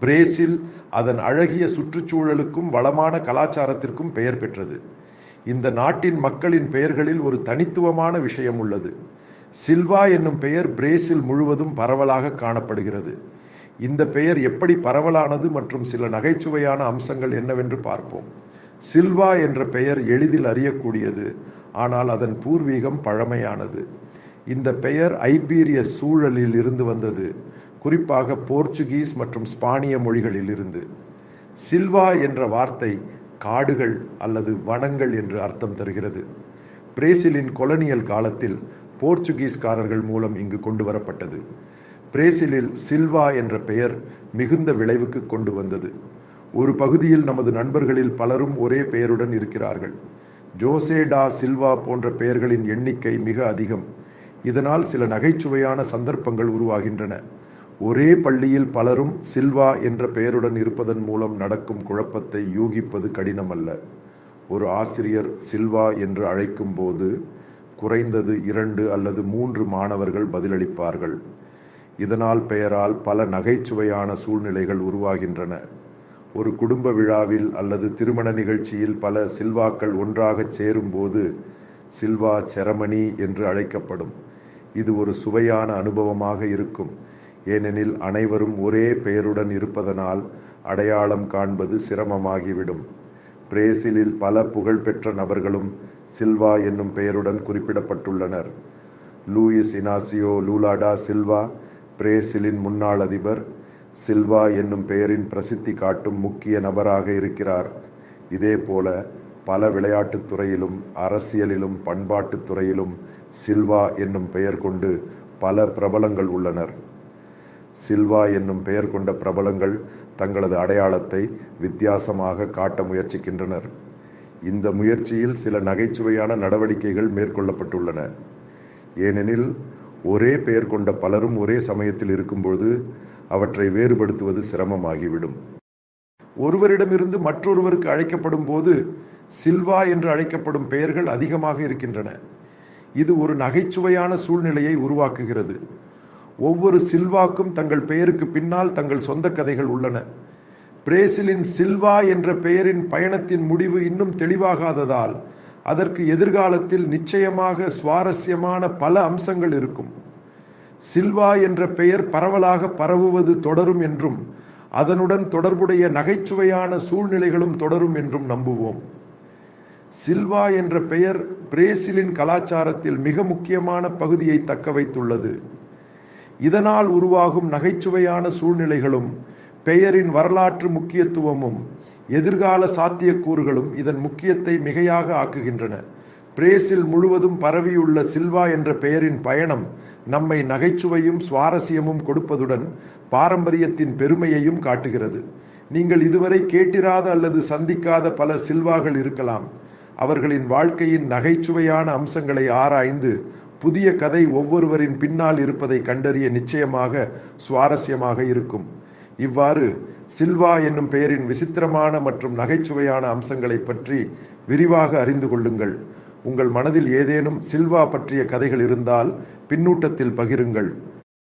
Brazil அதன் அழகிய சுற்றுச்சூழலுக்கும் வளமான கலாச்சாரத்திற்கும் பெயர் பெற்றது. இந்த நாட்டின் மக்களின் பெயர்களில் ஒரு தனித்துவமான விஷயம் உள்ளது. சில்வா என்னும் பெயர் பிரேசில் முழுவதும் பரவலாக காணப்படுகிறது. இந்த பெயர் எப்படி பரவலானது மற்றும் சில நகைச்சுவையான அம்சங்கள் என்னவென்று பார்ப்போம். சில்வா என்ற பெயர் எளிதில் அறியக்கூடியது ஆனால் அதன் பூர்வீகம் பழமையானது. இந்த பெயர் ஐபீரிய சூழலில் இருந்து வந்தது. குறிப்பாக போர்ச்சுகீஸ் மற்றும் ஸ்பானிய மொழிகளில் இருந்து சில்வா என்ற வார்த்தை காடுகள் அல்லது வனங்கள் என்று அர்த்தம் தருகிறது. பிரேசிலின் கொலனியல் காலத்தில் போர்ச்சுகீஸ்காரர்கள் மூலம் இங்கு கொண்டு வரப்பட்டது. பிரேசிலில் சில்வா என்ற பெயர் மிகுந்த விளைவுக்கு கொண்டு வந்தது. ஒரு பகுதியில் நமது நண்பர்களில் பலரும் ஒரே பெயருடன் இருக்கிறார்கள். ஜோசே டா சில்வா போன்ற பெயர்களின் எண்ணிக்கை மிக அதிகம். இதனால் சில நகைச்சுவையான சந்தர்ப்பங்கள் உருவாகின்றன. ஒரே பள்ளியில் பலரும் சில்வா என்ற பெயருடன் இருப்பதன் மூலம் நடக்கும் குழப்பத்தை யூகிப்பது கடினமல்ல. ஒரு ஆசிரியர் சில்வா என்று அழைக்கும் போது குறைந்தது இரண்டு அல்லது மூன்று மாணவர்கள் பதிலளிப்பார்கள். இதனால் பெயரால் பல நகைச்சுவையான சூழ்நிலைகள் உருவாகின்றன. ஒரு குடும்ப விழாவில் அல்லது திருமண நிகழ்ச்சியில் பல சில்வாக்கள் ஒன்றாகச் சேரும்போது சில்வா செரமணி என்று அழைக்கப்படும். இது ஒரு சுவையான அனுபவமாக இருக்கும். ஏனெனில் அனைவரும் ஒரே பெயருடன் இருப்பதனால் அடையாளம் காண்பது சிரமமாகிவிடும். பிரேசிலில் பல புகழ்பெற்ற நபர்களும் சில்வா என்னும் பெயருடன் குறிப்பிடப்பட்டுள்ளனர். Luiz Inacio Lula da Silva பிரேசிலின் முன்னாள் அதிபர். சில்வா என்னும் பெயரின் பிரசித்தி காட்டும் முக்கிய நபராக இருக்கிறார். இதேபோல பல விளையாட்டுத் துறையிலும் அரசியலிலும் பண்பாட்டுத் துறையிலும் சில்வா என்னும் பெயர் கொண்டு பல பிரபலங்கள் உள்ளனர். சில்வா என்னும் பெயர் கொண்ட பிரபலங்கள் தங்களது அடையாளத்தை வித்தியாசமாக காட்ட முயற்சிக்கின்றனர். இந்த முயற்சியில் சில நகைச்சுவையான நடவடிக்கைகள் மேற்கொள்ளப்பட்டுள்ளன. ஏனெனில் ஒரே பெயர் கொண்ட பலரும் ஒரே சமயத்தில் இருக்கும்போது அவற்றை வேறுபடுத்துவது சிரமமாகிவிடும். ஒருவரிடமிருந்து மற்றொருவருக்கு அழைக்கப்படும் போது சில்வா என்று அழைக்கப்படும் பெயர்கள் அதிகமாக இருக்கின்றன. இது ஒரு நகைச்சுவையான சூழ்நிலையை உருவாக்குகிறது. ஒவ்வொரு சில்வாக்கும் தங்கள் பெயருக்கு பின்னால் தங்கள் சொந்த கதைகள் உள்ளன. பிரேசிலின் சில்வா என்ற பெயரின் பயணத்தின் முடிவு இன்னும் தெளிவாகாததால் அதற்கு எதிர்காலத்தில் நிச்சயமாக சுவாரஸ்யமான பல அம்சங்கள் இருக்கும். சில்வா என்ற பெயர் பரவலாக பரவுவது தொடரும் என்றும் அதனுடன் தொடர்புடைய நகைச்சுவையான சூழ்நிலைகளும் தொடரும் என்றும் நம்புவோம். சில்வா என்ற பெயர் பிரேசிலின் கலாச்சாரத்தில் மிக முக்கியமான பகுதியை தக்க வைத்துள்ளது. இதனால் உருவாகும் நகைச்சுவையான சூழ்நிலைகளும் பெயரின் வரலாற்று முக்கியத்துவமும் எதிர்கால சாத்தியக்கூறுகளும் இதன் முக்கியத்தை மிகையாக ஆக்குகின்றன. பிரேசில் முழுவதும் பரவியுள்ள சில்வா என்ற பெயரின் பயணம் நம்மை நகைச்சுவையும் சுவாரஸ்யமும் கொடுப்பதுடன் பாரம்பரியத்தின் பெருமையையும் காட்டுகிறது. நீங்கள் இதுவரை கேட்டிராத அல்லது சந்திக்காத பல சில்வாகள் இருக்கலாம். அவர்களின் வாழ்க்கையின் நகைச்சுவையான அம்சங்களை ஆராய்ந்து புதிய கதை ஒவ்வொருவரின் பின்னால் இருப்பதை கண்டறிய நிச்சயமாக சுவாரஸ்யமாக இருக்கும். இவ்வாறு சில்வா என்னும் பெயரின் விசித்திரமான மற்றும் நகைச்சுவையான அம்சங்களை பற்றி விரிவாக அறிந்து கொள்ளுங்கள். உங்கள் மனதில் ஏதேனும் சில்வா பற்றிய கதைகள் இருந்தால் பின்னூட்டத்தில் பகிருங்கள்.